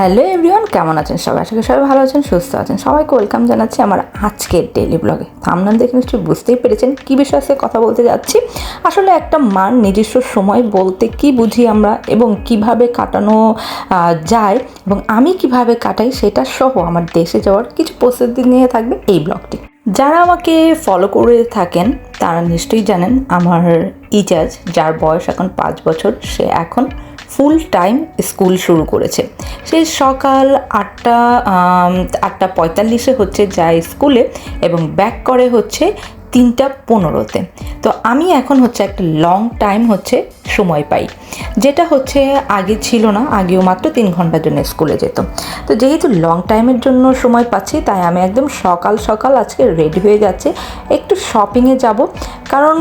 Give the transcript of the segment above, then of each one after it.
Hello everyone, কেমন আছেন সবাই? আশা করি সবাই ভালো আছেন, সুস্থ আছেন। সবাইকে ওয়েলকাম জানাচ্ছি আমার আজকের ডেইলি ব্লগে থামনাল দেখে নিশ্চয়ই বুঝতেই পেরেছেন কী বিষয়ে আজকে কথা বলতে যাচ্ছি। আসলে একটা মার নিজস্ব সময় বলতে কি বুঝি আমরা এবং কীভাবে কাটানো যায় এবং আমি কীভাবে কাটাই সেটা সহ আমার দেশে যাওয়ার কিছু প্রস্তুতি নিয়ে থাকবে এই ব্লগটি যারা আমাকে ফলো করে থাকেন, তারা নিশ্চয়ই জানেন আমার ইজাজ, যার বয়স এখন পাঁচ বছর, সে এখন ফুল টাইম স্কুল শুরু করেছে। সে সকাল আটটা আটটা পঁয়তাল্লিশে হচ্ছে যায় স্কুলে এবং ব্যাক করে হচ্ছে তিনটা পনেরোতে। তো আমি এখন হচ্ছে একটা লং টাইম হচ্ছে সময় পাই। যেটা হচ্ছে আগে ছিল না, আগেও মাত্র তিন ঘণ্টার জন্য স্কুলে যেত তো যেহেতু লং টাইমের জন্য সময় পাচ্ছি, তাই আমি একদম সকাল সকাল আজকে রেডি হয়ে যাচ্ছে। একটু শপিংয়ে যাব। কারণ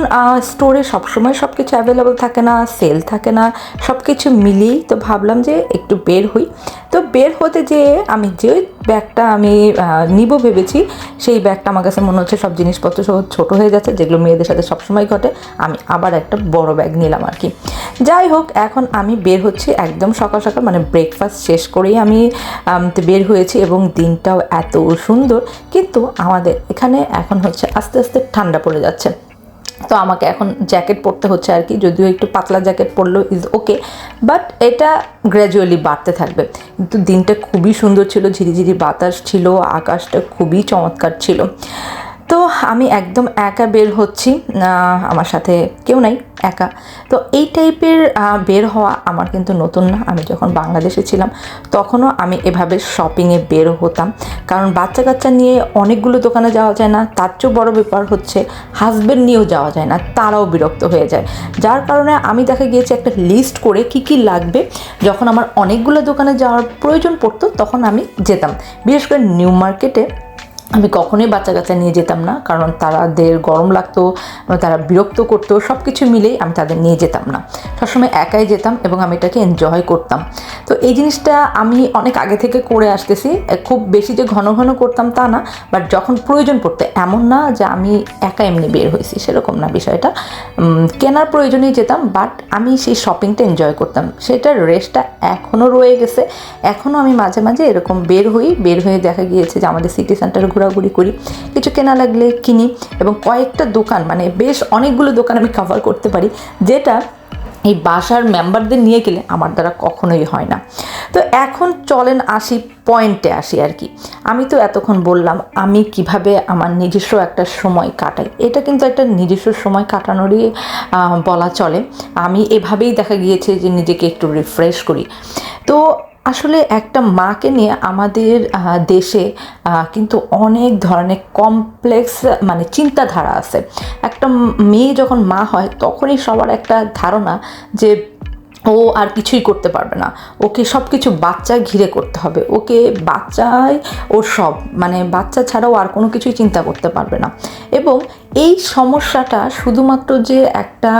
স্টোরে সবসময় সব কিছু অ্যাভেলেবল থাকে না সেল থাকে না সব কিছু মিলিয়েই তো ভাবলাম যে একটু বের হই। তো বের হতে যেয়ে আমি যে ব্যাগটা আমি নিব ভেবেছি, সেই ব্যাগটা আমার কাছে মনে হচ্ছে সব জিনিসপত্র সব ছোটো হয়ে যাচ্ছে, যেগুলো মেয়েদের সাথে সবসময় ঘটে, আমি আবার একটা বড় ব্যাগ নিলাম আর কি। যাই হোক, এখন আমি বের হচ্ছি একদম সকাল সকাল মানে ব্রেকফাস্ট শেষ করেই আমি বের হয়েছি এবং দিনটাও এত সুন্দর, কিন্তু আমাদের এখানে এখন হচ্ছে আস্তে আস্তে ঠান্ডা পড়ে যাচ্ছে। তো আমাকে এখন জ্যাকেট পরতে হচ্ছে আর কি, যদিও একটু পাতলা জ্যাকেট পরলেও ইজ ওকে বাট এটা গ্র্যাজুয়ালি বাড়তে থাকবে। কিন্তু দিনটা খুবই সুন্দর ছিল, ঝিরিঝিরি বাতাস ছিল, আকাশটা খুবই চমৎকার ছিল। তো আমি একদম একা বের হচ্ছি আমার সাথে কেউ নাই, একা। তো এই টাইপের বের হওয়া আমার কিন্তু নতুন না। আমি যখন বাংলাদেশে ছিলাম, তখনও আমি এভাবে শপিংয়ে বের হতাম। কারণ বাচ্চা কাচ্চা নিয়ে অনেকগুলো দোকানে যাওয়া যায় না, তার চেয়েও বড় ব্যাপার হচ্ছে হাজব্যান্ড নিয়েও যাওয়া যায় না, তারাও বিরক্ত হয়ে যায়। যার কারণে আমি দেখা গিয়েছি একটা লিস্ট করে কি কি লাগবে। যখন আমার অনেকগুলো দোকানে যাওয়ার প্রয়োজন পড়তো, তখন আমি যেতাম। বিশেষ করে নিউ মার্কেটে আমি কখনোই বাচ্চা কাচ্চা নিয়ে যেতাম না, কারণ তাদের গরম লাগতো, তারা বিরক্ত করতো সব কিছু মিলেই আমি তাদের নিয়ে যেতাম না। সবসময় একাই যেতাম এবং আমি এটাকে এনজয় করতাম। তো এই জিনিসটা আমি অনেক আগে থেকে করে আসতেছি, খুব বেশি যে ঘন ঘন করতাম তা না বাট যখন প্রয়োজন পড়তো, এমন না যে আমি একা এমনি বের হয়েছি, সেরকম না বিষয়টা। কেনার প্রয়োজনেই যেতাম বাট আমি সেই শপিংটা এনজয় করতাম। সেটার রেসটা এখনও রয়ে গেছে। এখনও আমি মাঝে মাঝে এরকম বের হই, বের হয়ে দেখা গিয়েছে যে আমাদের সিটি সেন্টারে ঘোরাঘুরি করি, কিছু কেনা লাগলে কিনি এবং কয়েকটা দোকান মানে বেশ অনেকগুলো দোকান আমি কভার করতে পারি, যেটা এই বাসার মেম্বারদের নিয়ে গেলে আমার দ্বারা কখনোই হয় না। তো এখন চলেন আসি পয়েন্টে আসি আর কি। আমি তো এতক্ষণ বললাম, আমি কীভাবে আমার নিজস্ব একটা সময় কাটাই। এটা কিন্তু একটা নিজস্ব সময় কাটানোরই বলা চলে। আমি এভাবেই দেখা গিয়েছে যে নিজেকে একটু রিফ্রেশ করি। তো আসলে একটা মাকে নিয়ে আমাদের দেশে কিন্তু অনেক ধরনের কমপ্লেক্স মানে চিন্তাধারা আছে। একটা মেয়ে যখন মা হয়, তখনই সবার একটা ধারণা যে ও আর কিছুই করতে পারবে না। ওকে সব কিছু বাচ্চা ঘিরে করতে হবে। ওকে বাচ্চাই ওর সব মানে বাচ্চা ছাড়াও আর কোনো কিছুই চিন্তা করতে পারবে না। এবং এই সমস্যাটা শুধুমাত্র যে একটা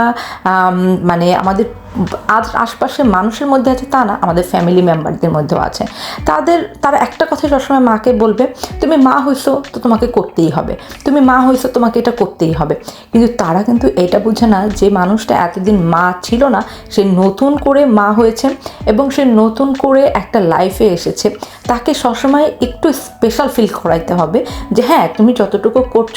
মানে আমাদের আজ আশপাশের মানুষের মধ্যে আছে তা না, আমাদের ফ্যামিলি মেম্বারদের মধ্যেও আছে। তাদের, তারা একটা কথাই সবসময় মাকে বলবে, তুমি মা হইছো তো তোমাকে করতেই হবে। তুমি মা হইছো তোমাকে এটা করতেই হবে। কিন্তু তারা কিন্তু এটা বুঝে না যে মানুষটা এতদিন মা ছিল না, সে নতুন করে মা হয়েছে এবং সে নতুন করে একটা লাইফে এসেছে। তাকে সবসময় একটু স্পেশাল ফিল করাইতে হবে যে হ্যাঁ তুমি যতটুকু করছ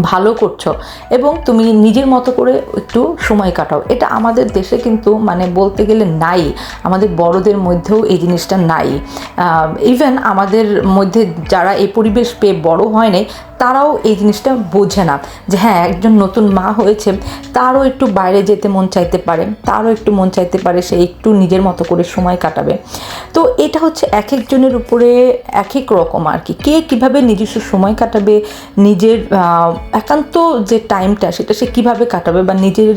ভালো করছ এবং তুমি নিজের মতো করে একটু সময় কাটাও। এটা আমাদের দেশে কিন্তু মানে বলতে গেলে নাই। আমাদের বড়দের মধ্যেও এই জিনিসটা নাই। ইভেন আমাদের মধ্যে যারা এই পরিবেশ পেয়ে বড় হয় নাই তারাও এই জিনিসটা বোঝে না যে হ্যাঁ একজন নতুন মা হয়েছে, তারও একটু বাইরে যেতে মন চাইতে পারে, তারও একটু মন চাইতে পারে, সে একটু নিজের মতো করে সময় কাটাবে। তো এটা হচ্ছে এক একজনের উপরে এক এক রকম আর কি। কে কীভাবে নিজস্ব সময় কাটাবে, নিজের একান্ত যে টাইমটা সেটা সে কীভাবে কাটাবে বা নিজের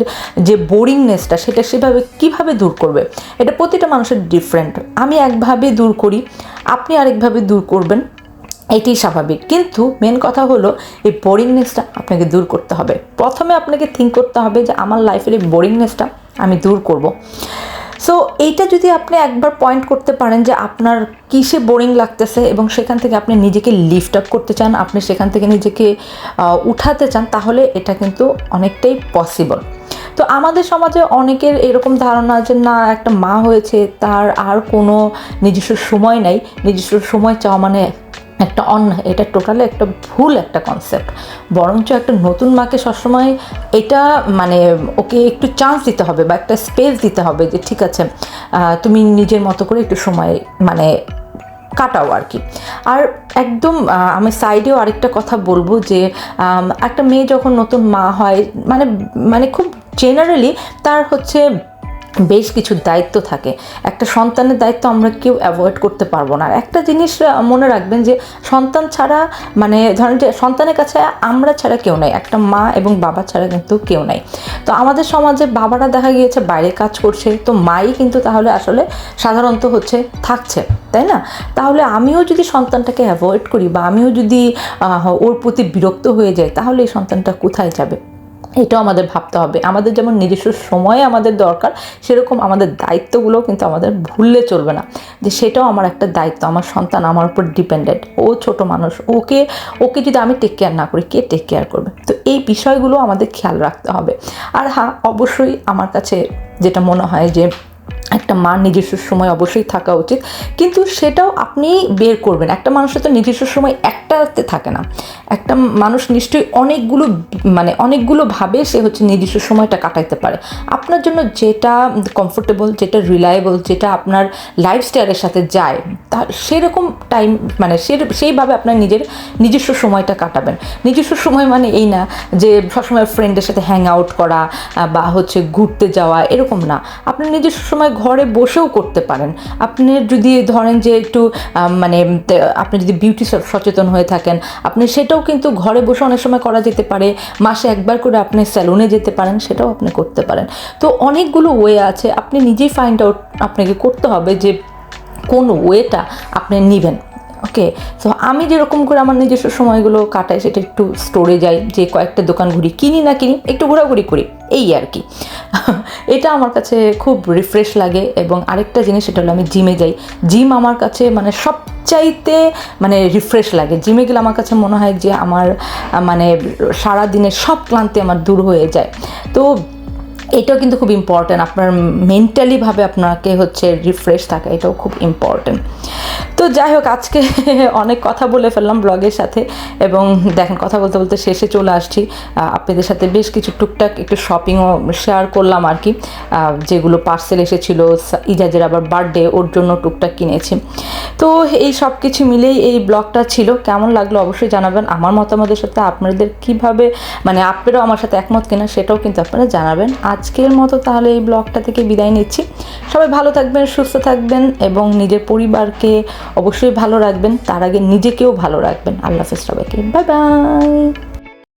যে বোরিংনেসটা সেটা সেভাবে কীভাবে দূর করবে? এটা প্রতিটা মানুষের ডিফারেন্ট আমি একভাবে দূর করি, আপনি আরেকভাবে দূর করবেন। এটি স্বাভাবিক। কিন্তু মেন কথা হলো, এই বোরিংনেসটা আপনাকে দূর করতে হবে। প্রথমে আপনাকে থিঙ্ক করতে হবে যে, আমার লাইফের এই বোরিংনেসটা আমি দূর করব। সো এইটা যদি আপনি একবার পয়েন্ট করতে পারেন যে, আপনার কিসে বোরিং লাগতেছে এবং সেখান থেকে আপনি নিজেকে লিফট আপ করতে চান, আপনি সেখান থেকে নিজেকে উঠাতে চান, তাহলে এটা কিন্তু অনেকটাই পসিবল তো আমাদের সমাজে অনেকের এরকম ধারণা যে না, একটা মা হয়েছে, তার আর কোনো নিজস্ব সময় নাই। নিজস্ব সময় চাওয়া মানে একটা অন্যায় এটা টোটালি একটা ভুল একটা কনসেপ্ট বরঞ্চ একটা নতুন মাকে সবসময় এটা মানে ওকে একটু চান্স দিতে হবে বা একটা স্পেস দিতে হবে যে ঠিক আছে তুমি নিজের মতো করে একটু সময় মানে কাটাও আর কি। আর একদম আমি সাইডেও আরেকটা কথা বলব যে একটা মেয়ে যখন নতুন মা হয় মানে মানে খুব জেনারেলি তার হচ্ছে বেশ কিছু দায়িত্ব থাকে। একটা সন্তানের দায়িত্ব আমরা কেউ অ্যাভয়েড করতে পারব না। আর একটা জিনিস মনে রাখবেন যে সন্তান ছাড়া মানে ধরেন যে সন্তানের কাছে আমরা ছাড়া কেউ নাই, একটা মা এবং বাবা ছাড়া কিন্তু কেউ নাই। তো আমাদের সমাজে বাবারা দেখা গিয়েছে বাইরে কাজ করছে, তো মাই কিন্তু তাহলে আসলে সাধারণত হচ্ছে থাকছে, তাই না? তাহলে আমিও যদি সন্তানটাকে অ্যাভয়েড করি বা আমিও যদি ওর প্রতি বিরক্ত হয়ে যাই, তাহলে এই সন্তানটা কোথায় যাবে? এটাও আমাদের ভাবতে হবে। আমাদের যেমন নিজস্ব সময় আমাদের দরকার, সেরকম আমাদের দায়িত্বগুলোও কিন্তু আমাদের ভুললে চলবে না। যে সেটাও আমার একটা দায়িত্ব, আমার সন্তান আমার উপর ডিপেন্ডেন্ট ও ছোট মানুষ, ওকে ওকে যদি আমি টেক কেয়ার না করি, কে টেক কেয়ার করবে? তো এই বিষয়গুলো আমাদের খেয়াল রাখতে হবে। আর হ্যাঁ অবশ্যই আমার কাছে যেটা মনে হয় যে একটা মার নিজস্ব সময় অবশ্যই থাকা উচিত। কিন্তু সেটাও আপনি বের করবেন। একটা মানুষের তো নিজস্ব সময় একটাতে থাকে না। একটা মানুষ নিশ্চয়ই অনেকগুলো মানে অনেকগুলো ভাবে সে হচ্ছে নিজস্ব সময়টা কাটাইতে পারে। আপনার জন্য যেটা কমফোর্টেবল যেটা রিলায়েবল যেটা আপনার লাইফস্টাইলের সাথে যায়, তা সেরকম টাইম মানে সে, সেইভাবে আপনার নিজের নিজস্ব সময়টা কাটাবেন। নিজস্ব সময় মানে এই না যে সবসময় ফ্রেন্ডের সাথে হ্যাং আউট করা বা হচ্ছে ঘুরতে যাওয়া, এরকম না। আপনি নিজস্ব সময় ঘরে বসেও করতে পারেন। আপনি যদি ধরেন যে একটু মানে আপনি যদি বিউটি সচেতন হয়ে থাকেন, আপনি সেটাও কিন্তু ঘরে বসে অনেক সময় করা যেতে পারে। মাসে একবার করে আপনি স্যালুনে যেতে পারেন, সেটাও আপনি করতে পারেন। তো অনেকগুলো ওয়ে আছে, আপনি নিজেই ফাইন্ড আউট আপনাকে করতে হবে যে কোন ওয়েটা আপনি নেবেন। ওকে সো আমি যেরকম করে আমার নিজস্ব সময়গুলো কাটাই, সেটা একটু স্টোরে যাই, যে কয়েকটা দোকান ঘুরি, কিনি না কিনি, একটু ঘোরাঘুরি করি, এই আর কি। এটা আমার কাছে খুব রিফ্রেশ লাগে এবং আরেকটা জিনিস, সেটা হলো আমি জিমে যাই। জিম আমার কাছে মানে সবচাইতে মানে রিফ্রেশ লাগে। জিমে গেলে আমার কাছে মনে হয় যে আমার মানে সারা দিনের সব ক্লান্তি আমার দূর হয়ে যায়। তো এটাও কিন্তু খুব ইম্পর্ট্যান্ট আপনার মেন্টালিভাবে আপনাকে হচ্ছে রিফ্রেশ থাকা, এটাও খুব ইম্পর্ট্যান্ট তো যাই হোক, আজকে অনেক কথা বলে ফেললাম ব্লগের সাথে এবং দেখেন, কথা বলতে বলতে শেষে চলে আসছি। আপনাদের সাথে বেশ কিছু টুকটাক একটু শপিংও শেয়ার করলাম আর কি। যেগুলো পার্সেল এসেছিল ইজাজের আবার বার্থডে ওর জন্য টুকটাক কিনেছি। তো এই সব কিছু মিলেই এই ব্লগটা ছিল। কেমন লাগল অবশ্যই জানাবেন। আমার মতামতের সাথে আপনাদের কীভাবে মানে আপনারাও আমার সাথে একমত কিনা, সেটাও কিন্তু আপনারা জানাবেন। আজকের মতো তাহলে এই ব্লগটা থেকে বিদায় নিচ্ছি। সবাই ভালো থাকবেন, সুস্থ থাকবেন এবং নিজের পরিবারকে অবশ্যই ভালো রাখবেন। তার আগে নিজেকেও ভালো রাখবেন। আল্লাহ হাফেজ সবাইকে। Bye bye.